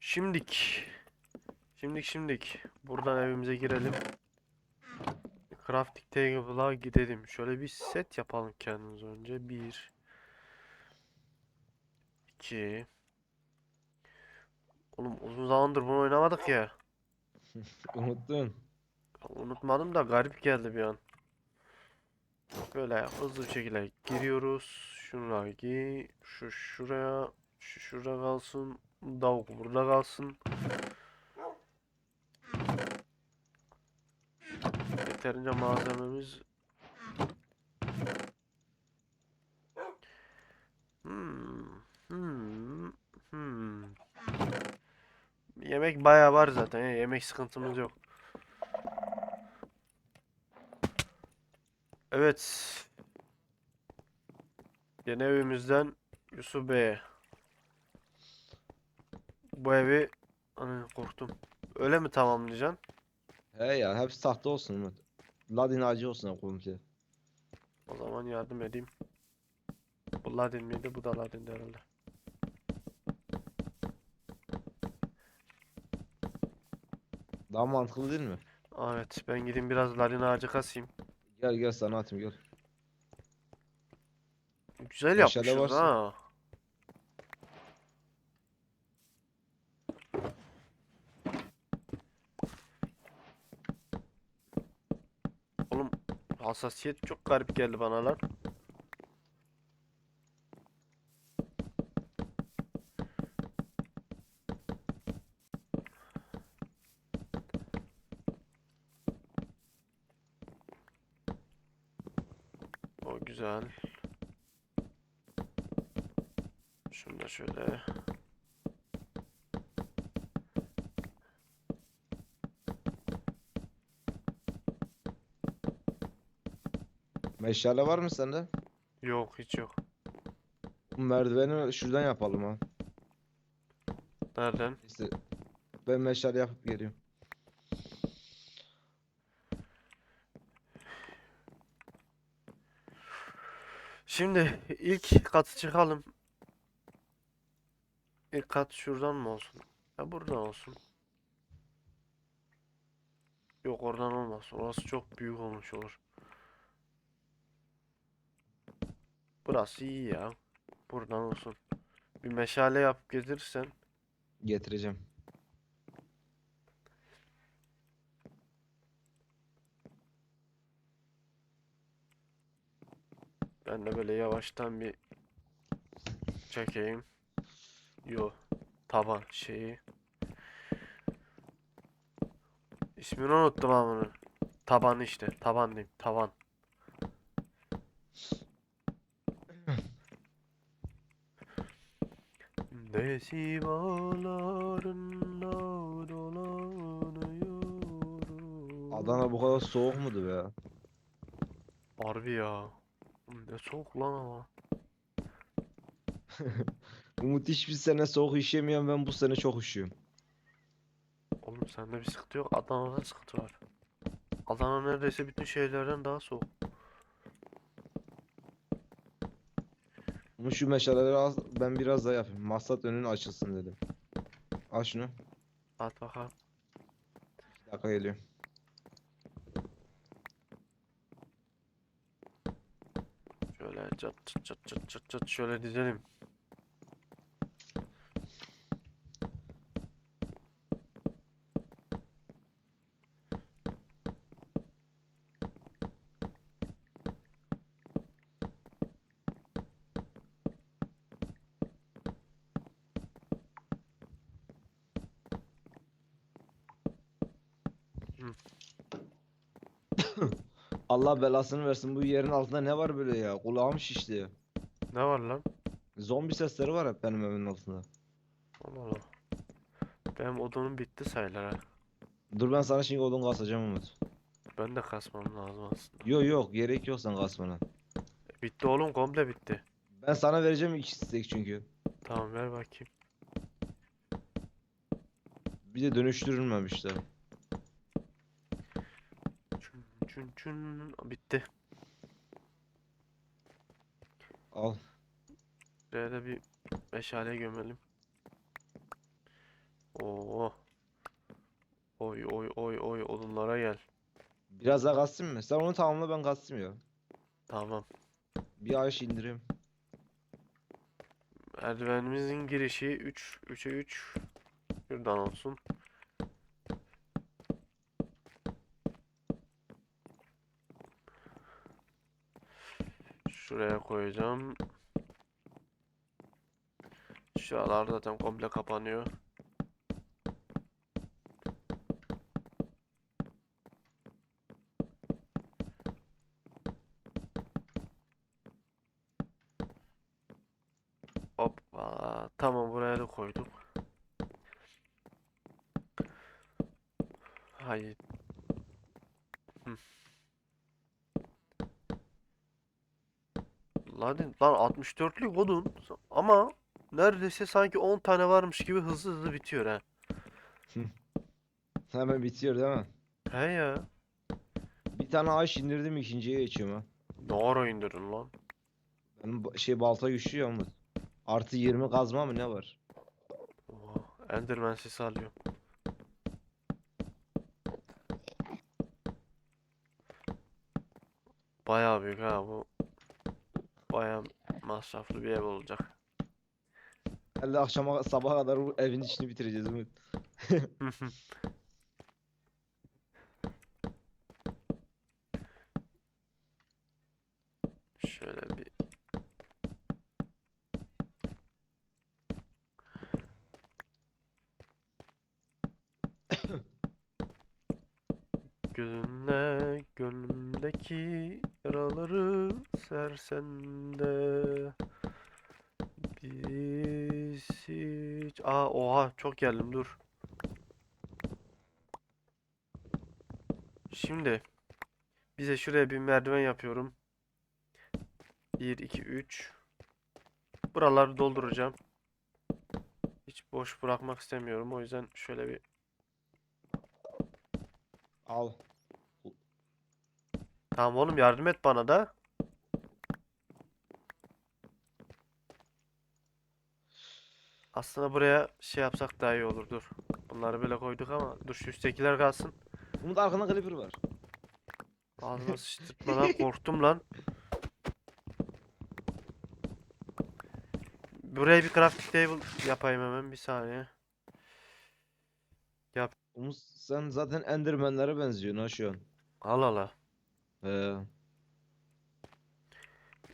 Şimdik. Şimdik şimdik. Buradan evimize girelim. Crafting table'a gidelim. Şöyle bir set yapalım kendimize önce. Bir. iki. Oğlum uzun zamandır bunu oynamadık ya. Unuttun. Unutmadım da garip geldi bir an. Böyle hızlı bir şekilde giriyoruz. Şuna gi, şu şuraya, şu şurada kalsın. Davuk burada kalsın. Yeterince malzememiz Hmm, hmm, hmm. Yemek bayağı var zaten. Yemek sıkıntımız yok. Evet. Yeni evimizden Yusuf Bey'e. Bu evi Anı korktum. Öyle mi tamamlayacaksın? He ya hepsi tahta olsun Umut. Ladin ağacı olsun komple. O zaman yardım edeyim. Bu Ladin miydi? Bu da Ladin'di herhalde. Daha mantıklı değil mi? Evet, ben gideyim biraz Ladin ağacı kasayım. Gel gel sana atayım gel. Güzel Meşale yapmışız varsa. ha. Oğlum hassasiyet çok garip geldi bana lan. O güzel. Şunu da şöyle. Meşale var mı sende? Yok hiç yok. Bu merdiveni şuradan yapalım ha. Nereden? İşte ben meşale yapıp geliyorum. Şimdi ilk katı çıkalım. İlk kat şuradan mı olsun? Ya buradan olsun. Yok oradan olmaz. Orası çok büyük olmuş olur. Burası iyi ya. Buradan olsun. Bir meşale yapıp getirirsen. Getireceğim. Ben de böyle yavaştan bir çekeyim. Yo, taban şeyi. İsmini unuttum ama bunu. Taban işte, taban diyeyim, tavan. Desivalarında dolanıyorum. Adana bu kadar soğuk mudur be? Harbi ya. Ne soğuk lan ama. Umut hiçbir sene soğuk işemiyorum ben bu sene çok üşüyorum. Oğlum sende bir sıkıntı yok. Adana'da sıkıntı var. Adana neredeyse bütün şehirlerden daha soğuk. Ama şu meşaleleri az, ben biraz daha yapayım. Maksat önün açılsın dedim. Al şunu. At bakalım. Bir dakika geliyor. Şöyle çat çat çat çat çat şöyle dizelim. Allah belasını versin bu yerin altında ne var böyle ya? Kulağım şişti. Ne var lan? Zombi sesleri var hep benim evimin altında. Allah Allah. Benim odunum bitti sayılır ha. Dur ben sana şimdi odun kasacağım Umut. Ben de kasmam lazım aslında. Yok yok gerek yok sen kasmana. Bitti oğlum komple bitti. Ben sana vereceğim iki istek çünkü. Tamam ver bakayım. Bir de dönüştürülmemişler. Çün çün. Bitti. Al. Buraya da bir meşale gömelim. Oo. Oy oy oy oy odunlara gel. Biraz daha kastım mı? Sen onu tamamla ben kastım ya. Tamam. Bir ağaç indireyim. Merdivenimizin girişi 3 3'e 3 şuradan olsun. Şuraya koyacağım. Şuralar zaten komple kapanıyor. Hoppa. Tamam buraya da koyduk. Hayır. Hı. Lan, lan 64'lük odun ama neredeyse sanki 10 tane varmış gibi hızlı hızlı bitiyor ha. Hemen bitiyor değil mi? He ya. Bir tane ağaç indirdim ikinciye geçiyorum ha. Ara indirin lan? Benim ba- şey balta güçlü ya Umut. Artı 20 kazma mı ne var? Oha, Enderman sesi alıyorum. Bayağı büyük ha bu. Bayağı masraflı bir ev olacak. Herhalde akşama sabaha kadar bu evin içini bitireceğiz Umut. Şöyle bir Gözünle gönlümdeki yaraları sersen de Biz hiç... Aa oha çok geldim dur. Şimdi bize şuraya bir merdiven yapıyorum. 1 2 3 Buraları dolduracağım. Hiç boş bırakmak istemiyorum. O yüzden şöyle bir Al. Tamam oğlum yardım et bana da. Aslında buraya şey yapsak daha iyi olur. Dur. Bunları böyle koyduk ama dur şu üsttekiler kalsın. Umut arkanda creeper var. Ağzıma sıçtırtma lan korktum lan. Buraya bir crafting table yapayım hemen bir saniye. Umut sen zaten Enderman'lere benziyorsun ha şu an. Al ala. Ee,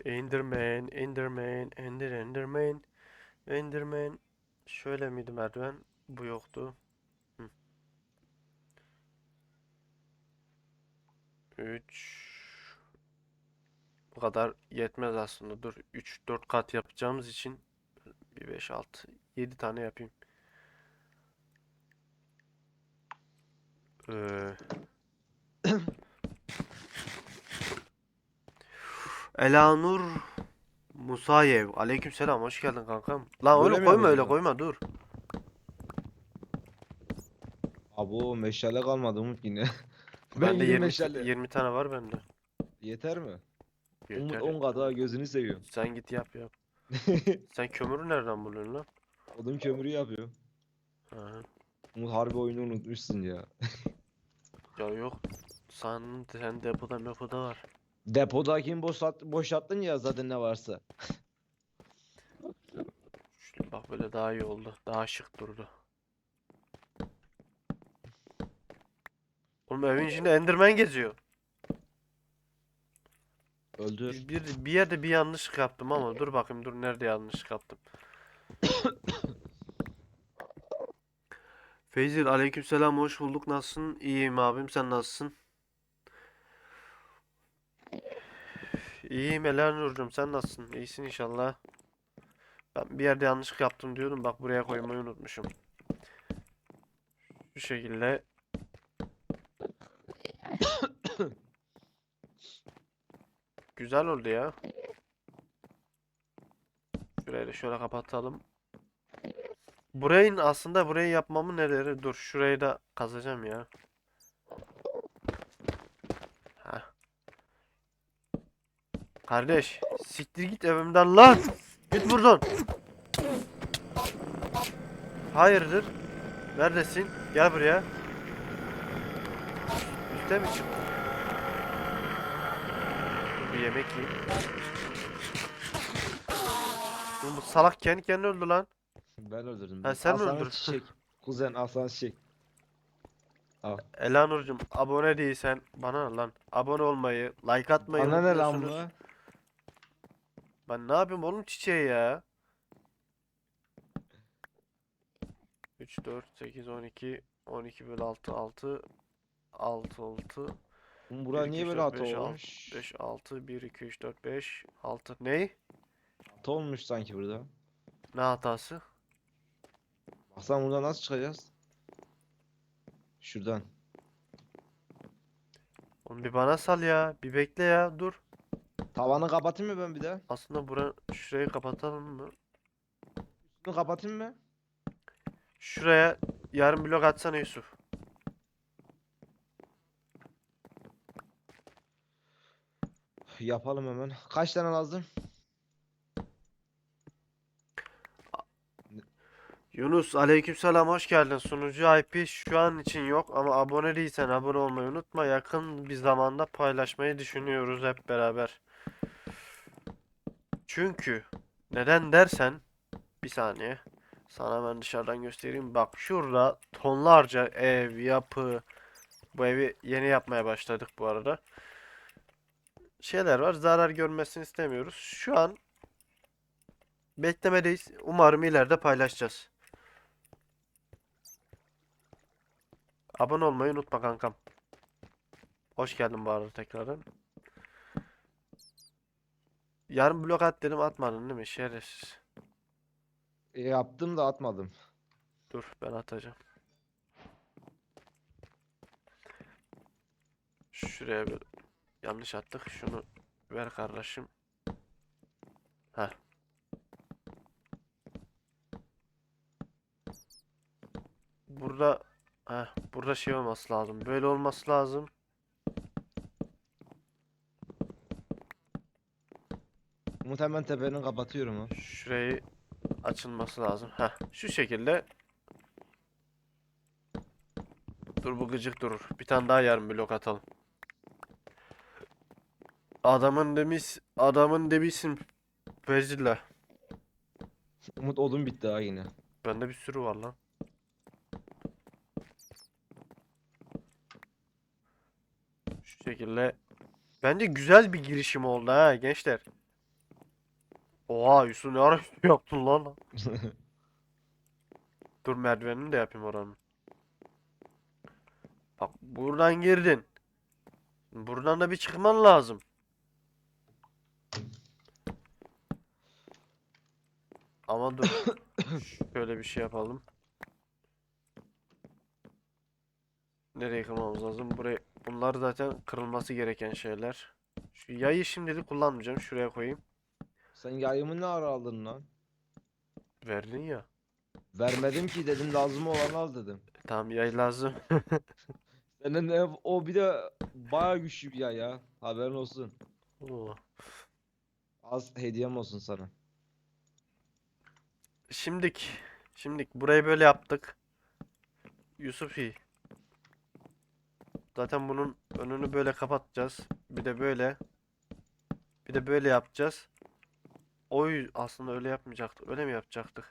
Enderman, Enderman, Ender, Enderman, Enderman. Şöyle miydi merdiven? Bu yoktu. Hı. 3 Bu kadar yetmez aslında. Dur 3 4 kat yapacağımız için bir 5 6 7 tane yapayım. Ee, Elanur Musayev. Aleykümselam. Hoş geldin kankam. Lan öyle Göremiyor koyma öyle koyma dur. abo meşale kalmadı Umut yine. Ben Bende yine 20, meşale. 20 tane var bende. Yeter mi? Umut Yeter 10 ya. kat ha gözünü seviyor. Sen git yap yap. Sen kömürü nereden buluyorsun lan? Odun kömürü yapıyor. Ha. Umut harbi oyunu unutmuşsun ya. Ya yok. Sen, sen depoda mepoda var. Depodakini boşalt, boşalttın ya zaten ne varsa. Şöyle bak böyle daha iyi oldu. Daha şık durdu. Oğlum evin içinde Enderman geziyor. Öldür. Bir, bir, yerde bir yanlışlık yaptım ama dur bakayım dur nerede yanlışlık yaptım. Feyzil aleykümselam hoş bulduk nasılsın? İyiyim abim sen nasılsın? İyiyim Elanur'cum sen nasılsın? İyisin inşallah. Ben bir yerde yanlışlık yaptım diyordum bak buraya koymayı unutmuşum. Şu şekilde. Güzel oldu ya. Şurayı da şöyle kapatalım. Burayın aslında burayı yapmamı neleri? Dur şurayı da kazacağım ya. Kardeş, siktir git evimden lan. Git buradan. Hayırdır? Neredesin? Gel buraya. Üste mi çıktın? Bir yemek yiyeyim. Oğlum bu salak kendi kendine öldü lan. Ben öldürdüm. Ha, sen mi öldürdün? çiçek. Kuzen al sana çiçek. Al. Elanur'cum abone değilsen bana lan abone olmayı, like atmayı Ana ne lan bu? Ben ne yapayım oğlum çiçeği ya? 3, 4, 8, 12, 12 bölü 6, 6, 6, 6, Oğlum Bura Bir, niye böyle hata olmuş? 5, 6, 1, 2, 3, 4, 5, 6. Ney? Hata olmuş sanki burada. Ne hatası? Hasan buradan nasıl çıkacağız? Şuradan. Oğlum bir bana sal ya. Bir bekle ya. Dur. Tavanı kapatayım mı ben bir de? Aslında bura şurayı kapatalım mı? Üstünü kapatayım mı? Şuraya yarım blok atsana Yusuf. Yapalım hemen. Kaç tane lazım? Yunus aleykümselam hoş geldin. Sunucu IP şu an için yok ama abone değilsen abone olmayı unutma. Yakın bir zamanda paylaşmayı düşünüyoruz hep beraber. Çünkü neden dersen bir saniye sana ben dışarıdan göstereyim. Bak şurada tonlarca ev, yapı bu evi yeni yapmaya başladık bu arada. Şeyler var. Zarar görmesini istemiyoruz. Şu an beklemedeyiz. Umarım ileride paylaşacağız. Abone olmayı unutma kankam. Hoş geldin bu arada tekrardan. Yarın blok at dedim atmadın değil mi? Şerefsiz. E, yaptım da atmadım. Dur ben atacağım. Şuraya bir yanlış attık. Şunu ver kardeşim. Heh. Burada heh, burada şey olması lazım. Böyle olması lazım. Umut hemen tepenin kapatıyorum ha. Şurayı açılması lazım. Heh, şu şekilde. Dur bu gıcık durur. Bir tane daha yarım blok atalım. Adamın demiş, adamın demişsin Vezilla. Umut odun bitti ha yine. Bende bir sürü var lan. Şu şekilde. Bence güzel bir girişim oldu ha gençler. Oha Yusuf ne ara yaptın lan? Dur merdivenini de yapayım oranın. Bak buradan girdin. Buradan da bir çıkman lazım. Ama dur. Şöyle bir şey yapalım. Nereye kırmamız lazım? Buraya. Bunlar zaten kırılması gereken şeyler. Şu yayı şimdilik kullanmayacağım. Şuraya koyayım. Sen yayımı ne ara aldın lan? Verdin ya. Vermedim ki dedim lazım olan al dedim. Tamam yay lazım. Senin ev o bir de baya güçlü bir yay ya. Haberin olsun. Oo. Az hediyem olsun sana. Şimdik. Şimdik burayı böyle yaptık. Yusufi. Zaten bunun önünü böyle kapatacağız. Bir de böyle. Bir de böyle yapacağız. Oy aslında öyle yapmayacaktık. Öyle mi yapacaktık?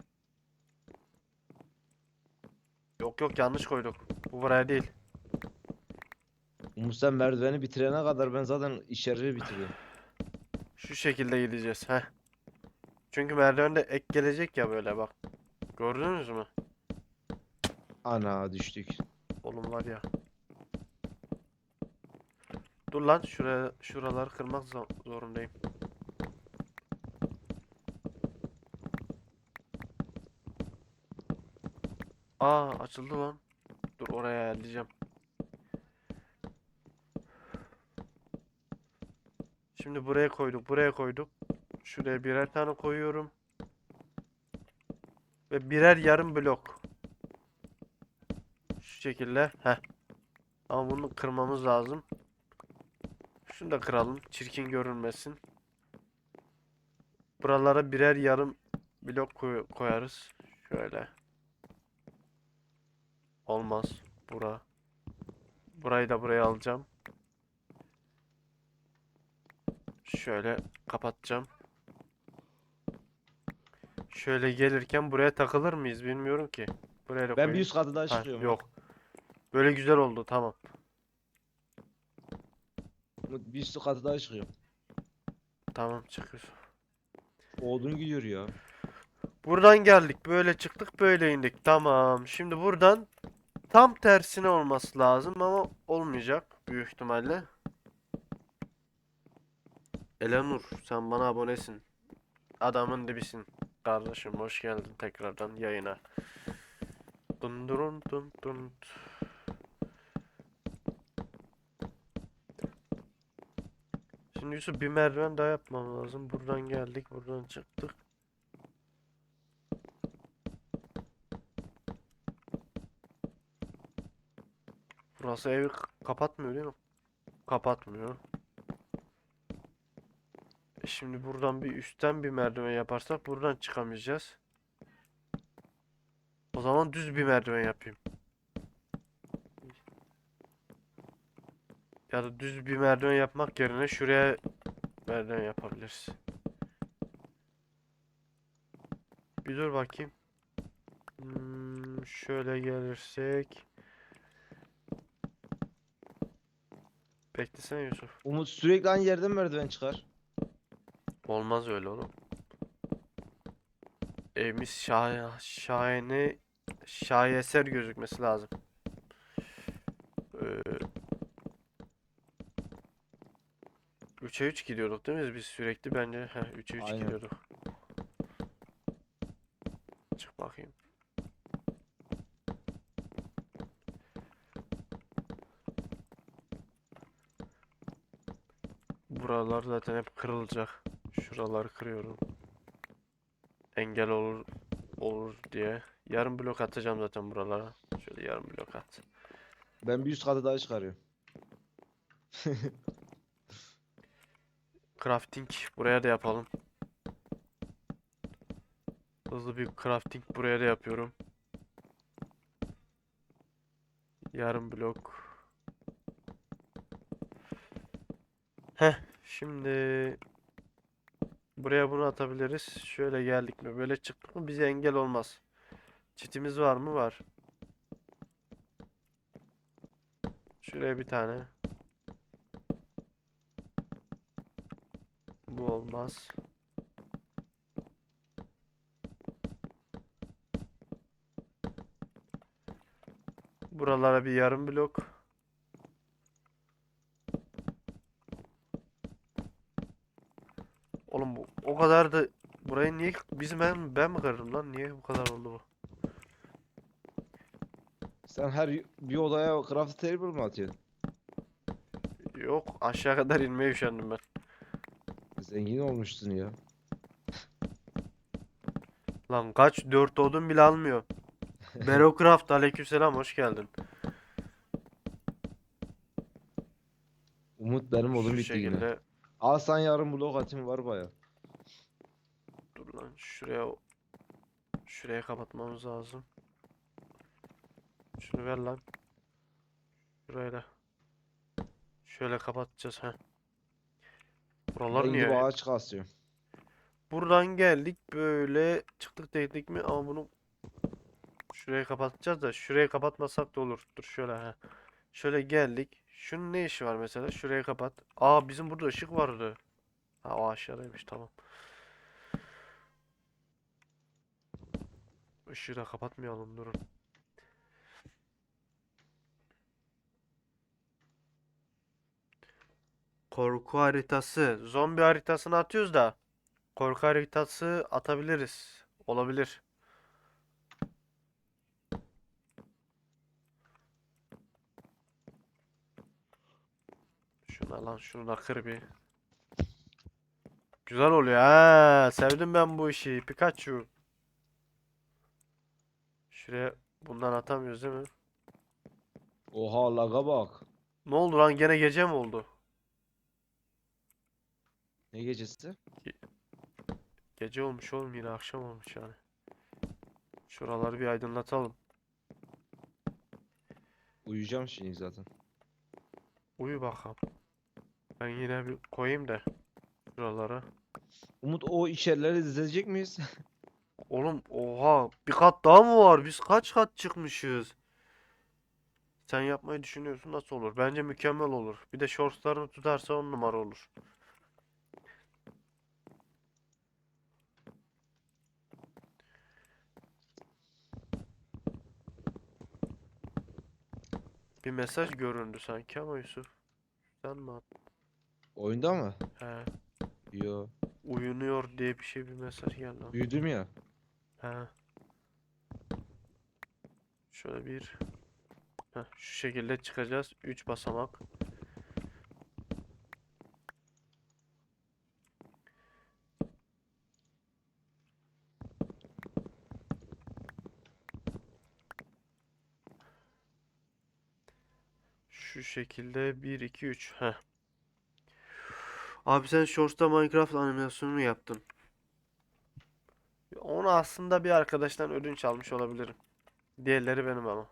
Yok yok yanlış koyduk. Bu buraya değil. Sen merdiveni bitirene kadar ben zaten içeriği bitiriyorum. Şu şekilde gideceğiz. Heh. Çünkü merdivende ek gelecek ya böyle bak. Gördünüz mü? Ana düştük. Oğlum var ya. Dur lan şuraya şuraları kırmak zo- zorundayım. Aa açıldı lan. Dur oraya ayarlayacağım. Şimdi buraya koyduk, buraya koyduk. Şuraya birer tane koyuyorum. Ve birer yarım blok. Şu şekilde. Heh. Ama bunu kırmamız lazım. Şunu da kıralım. Çirkin görünmesin. Buralara birer yarım blok koy- koyarız. Şöyle. Olmaz. Bura. Burayı da buraya alacağım. Şöyle kapatacağım. Şöyle gelirken buraya takılır mıyız bilmiyorum ki. Buraya Ben koyayım. bir üst katı daha Ha, çıkıyorum. yok. Böyle güzel oldu tamam. Bir üst katı daha çıkıyorum. Tamam çıkıyoruz. Odun gidiyor ya. Buradan geldik. Böyle çıktık böyle indik. Tamam. Şimdi buradan tam tersine olması lazım ama olmayacak büyük ihtimalle. Elanur sen bana abonesin. Adamın dibisin. Kardeşim hoş geldin tekrardan yayına. Dun durun dun dun. Şimdi Yusuf bir merdiven daha yapmam lazım. Buradan geldik, buradan çıktık. Burası evi kapatmıyor değil mi? Kapatmıyor. E Şimdi buradan bir üstten bir merdiven yaparsak buradan çıkamayacağız. O zaman düz bir merdiven yapayım. Ya da düz bir merdiven yapmak yerine şuraya merdiven yapabiliriz. Bir dur bakayım. Hmm, şöyle gelirsek. Beklesene Yusuf. Umut sürekli aynı yerden merdiven çıkar. Olmaz öyle oğlum. Evimiz şah şahane şaheser gözükmesi lazım. Ee, 3'e 3 gidiyorduk değil mi biz sürekli? Bence heh, 3'e 3 Aynen. gidiyorduk. Çık bakayım. Buralar zaten hep kırılacak. Şuraları kırıyorum. Engel olur olur diye. Yarım blok atacağım zaten buralara. Şöyle yarım blok at. Ben bir üst katı daha çıkarıyorum. Crafting buraya da yapalım. Hızlı bir crafting buraya da yapıyorum. Yarım blok. Heh, şimdi buraya bunu atabiliriz. Şöyle geldik mi? Böyle çıktık mı bize engel olmaz. Çitimiz var mı? Var. Şuraya bir tane. Bu olmaz. Buralara bir yarım blok. Oğlum bu o kadar da burayı niye bizim ben ben mi kırdım lan? Niye bu kadar oldu bu? Sen her bir odaya craft table mi atıyorsun? Yok aşağı kadar inmeye üşendim ben. Zengin olmuşsun ya. Lan kaç 4 odun bile almıyor. Berocraft aleykümselam hoş geldin. Umut benim odun Şu bitti yine. şekilde Al sen yarım blok atayım var baya. Şuraya şuraya kapatmamız lazım. Şunu ver lan. Şurayı da şöyle kapatacağız ha. Buralar niye? gidip ağaç kasıyorum. Buradan geldik böyle çıktık dedik mi ama bunu şuraya kapatacağız da şuraya kapatmasak da olur. Dur şöyle ha. Şöyle geldik. Şunun ne işi var mesela? Şuraya kapat. Aa bizim burada ışık vardı. Ha o aşağıdaymış tamam. Işığı da kapatmayalım durun. Korku haritası. Zombi haritasını atıyoruz da. Korku haritası atabiliriz. Olabilir. Şuna lan şunu da kır bir. Güzel oluyor ha. Sevdim ben bu işi. Pikachu. Şuraya bundan atamıyoruz değil mi? Oha laga bak. Ne oldu lan gene gece mi oldu? Ne gecesi? Gece olmuş oğlum yine akşam olmuş yani. Şuraları bir aydınlatalım. Uyuyacağım şimdi zaten. Uyu bakalım. Ben yine bir koyayım da şuralara. Umut o içerileri dizecek miyiz? Oğlum oha bir kat daha mı var? Biz kaç kat çıkmışız? Sen yapmayı düşünüyorsun nasıl olur? Bence mükemmel olur. Bir de shortslarını tutarsa on numara olur. Bir mesaj göründü sanki ama Yusuf. Sen mi attın? Oyunda mı? He. Yo. Uyunuyor diye bir şey bir mesaj geldi. Büyüdüm ya. He. Şöyle bir. Heh, şu şekilde çıkacağız. 3 basamak. Şu şekilde 1 2 3. Heh. Abi sen Shorts'ta Minecraft animasyonunu yaptın. Onu aslında bir arkadaştan ödünç almış olabilirim. Diğerleri benim ama.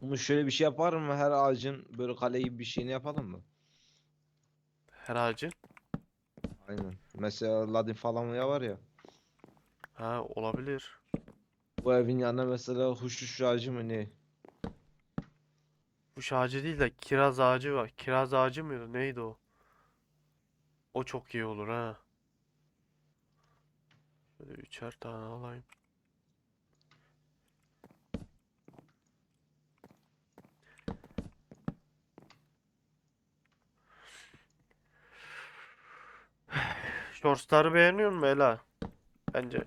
Umut şöyle bir şey yapar mı? Her ağacın böyle kale gibi bir şeyini yapalım mı? Her ağacın. Aynen. Mesela Ladin falan ya var ya. Ha olabilir. Bu evin yanına mesela huşuş ağacı mı ne? Bu ağacı değil de kiraz ağacı var. Kiraz ağacı mıydı? Neydi o? O çok iyi olur ha. Şöyle üçer tane alayım. Shorts'ları beğeniyor musun Ela? Bence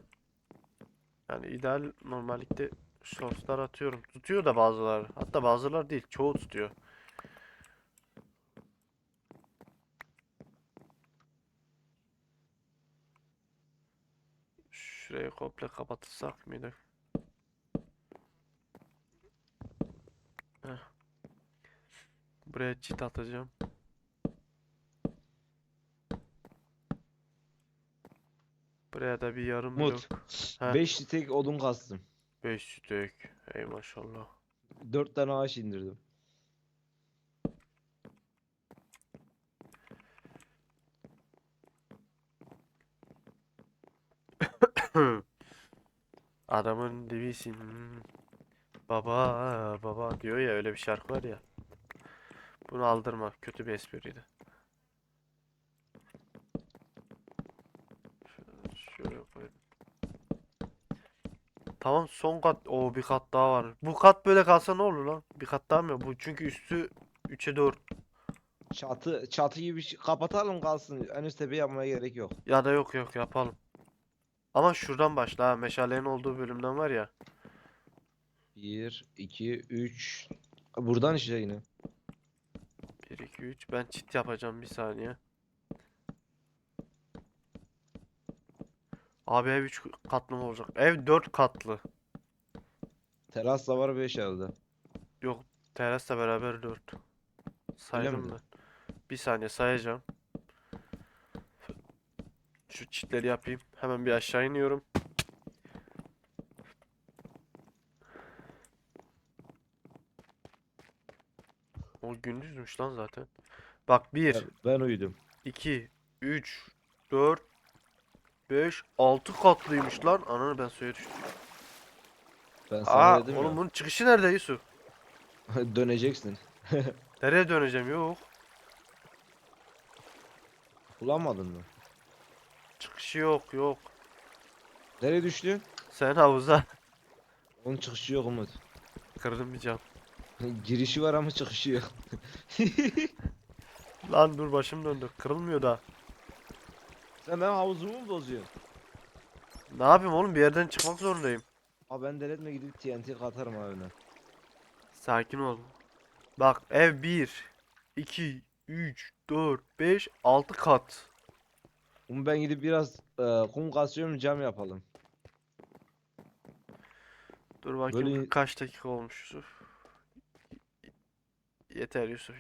yani ideal normallikte shortslar atıyorum. Tutuyor da bazıları. Hatta bazıları değil. Çoğu tutuyor. Şurayı komple kapatırsak mıydı? Heh. Buraya çit atacağım. Buraya da bir yarım Umut. blok. Heh. 5 tek odun kastım. 5 stük. Ey maşallah. 4 tane ağaç indirdim. Adamın dibisin. Baba baba diyor ya öyle bir şarkı var ya. Bunu aldırma. Kötü bir espriydi. Şöyle. Tamam son kat. O bir kat daha var. Bu kat böyle kalsa ne olur lan? Bir kat daha mı? Bu çünkü üstü 3'e 4. Çatı çatı gibi bir şey kapatalım kalsın. En üst tepe yapmaya gerek yok. Ya da yok yok yapalım. Ama şuradan başla ha. Meşalenin olduğu bölümden var ya. 1 2 3 Buradan işte yine. 1 2 3 ben çit yapacağım bir saniye. Abi ev 3 katlı mı olacak? Ev 4 katlı. Teras da var 5 elde. Yok terasla beraber 4. Saydım ben. Bir saniye sayacağım. Şu çitleri yapayım. Hemen bir aşağı iniyorum. O gündüzmüş lan zaten. Bak 1 Ben, uyudum. 2, 3, 4, 5, 6 katlıymış lan. Ananı ben suya düştüm. Ben sana Aa dedim oğlum ya. bunun çıkışı nerede Yusuf? Döneceksin. Nereye döneceğim? Yok. Bulamadın mı? Çıkışı yok yok. Nereye düştü? Sen havuza. Onun çıkışı yok Umut. Kırdım bir cam. Girişi var ama çıkışı yok. Lan dur başım döndü. Kırılmıyor da. Sen benim havuzumu mu bozuyorsun? Ne yapayım oğlum bir yerden çıkmak zorundayım. Abi ben deletme gidip TNT katarım abi. Sakin ol. Bak ev 1, 2, 3, 4, 5, 6 kat. Umut ben gidip biraz e, kum kasıyorum cam yapalım. Dur bakayım Böyle- kaç dakika olmuş Yusuf. Yeter Yusuf.